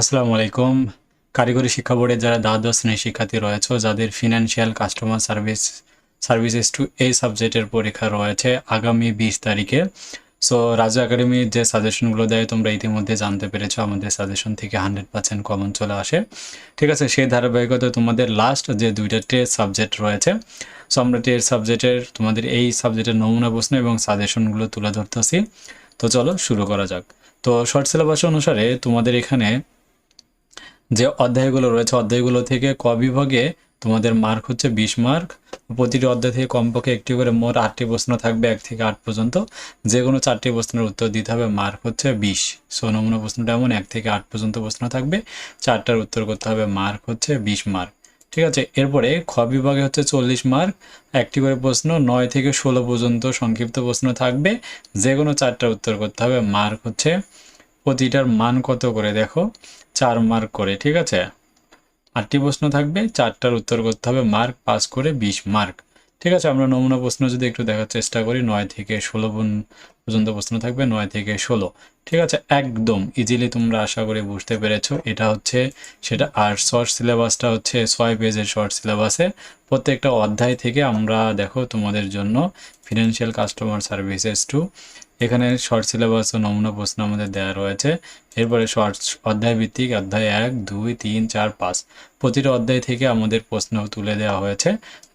আসসালামু আলাইকুম। কারিগরি শিক্ষা বোর্ডের যারা দ্বাদশ শ্রেণির শিক্ষার্থী রয়েছে, যাদের financial customer service services two এই সাবজেক্টের পরীক্ষা রয়েছে আগামী বিশ তারিখে। সো রাজু একাডেমি যে সাজেশনগুলো দেয়, তোমরা ইতিমধ্যে জানতে পেরেছ, আমাদের সাজেশন থেকে হান্ড্রেড পার্সেন্ট কমন চলে আসে। ঠিক আছে, সেই ধারাবাহিকতায় তোমাদের লাস্ট যে দুইটা টেস্ট সাবজেক্ট রয়েছে সো আমরা টেস্ট সাবজেক্টের তোমাদের এই সাবজেক্টের নমুনা প্রশ্ন এবং সাজেশনগুলো তুলে ধরতেছি। তো চলো শুরু করা যাক। তো শর্ট সিলেবাস অনুসারে তোমাদের এখানে যে অধ্যায়গুলো রয়েছে, অধ্যায়গুলো থেকে ক বিভাগে তোমাদের মার্ক হচ্ছে বিশ মার্ক প্রতিটি অধ্যায় থেকে কমপক্ষে একটি করে মোট আটটি প্রশ্ন থাকবে, এক থেকে আট পর্যন্ত। যে কোনো চারটি প্রশ্নের উত্তর দিতে হবে মার্ক হচ্ছে বিশ। সো নমুনা প্রশ্নটা এমন, এক থেকে আট পর্যন্ত প্রশ্ন থাকবে। চারটার উত্তর করতে হবে মার্ক হচ্ছে বিশ মার্ক ঠিক আছে? এরপরে খ বিভাগে হচ্ছে চল্লিশ মার্ক একটি করে প্রশ্ন, নয় থেকে ষোলো পর্যন্ত সংক্ষিপ্ত প্রশ্ন থাকবে। যে কোনো চারটার উত্তর করতে হবে মার্ক হচ্ছে প্রতিটার মান কত করে দেখো? চার মার্ক করে, ঠিক আছে? আটটি প্রশ্ন থাকবে, চারটার উত্তর করতে হবে মার্ক পাস করে বিশ মার্ক ঠিক আছে, আমরা নমুনা প্রশ্ন যদি একটু দেখার চেষ্টা করি, নয় থেকে ষোলো পর্যন্ত প্রশ্ন থাকবে, নয় থেকে ষোলো। ঠিক আছে, একদম ইজিলি তোমরা আশা করি বুঝতে পেরেছ। এটা হচ্ছে, সেটা আর শর্ট সিলেবাসটা হচ্ছে ছয় পেজের শর্ট সিলেবাসে প্রত্যেকটা অধ্যায় থেকে আমরা দেখো তোমাদের জন্য ফিনান্সিয়াল কাস্টমার সার্ভিসেস টু এখানে শর্ট সিলেবাস ও নমুনা প্রশ্ন আমাদের দেওয়া রয়েছে। এরপরে শর্ট অধ্যায় ভিত্তিক অধ্যায় এক, দুই, তিন, চার, পাঁচ প্রতিটা অধ্যায় থেকে আমাদের প্রশ্ন তুলে দেওয়া হয়েছে।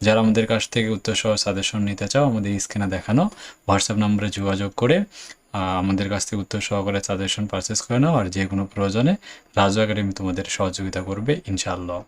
যারা আমাদের কাছ থেকে উত্তর সহ সাজেশন নিতে চাও, আমাদের স্ক্রিনে দেখানো। হোয়াটসঅ্যাপ নম্বরে যোগাযোগ করে আমাদের কাছ থেকে উত্তর সহকারে সাজেশন পারচেস করে নাও। আর যে কোনো প্রয়োজনে রাজু একাডেমি তোমাদের সহযোগিতা করবে, ইনশাআল্লাহ।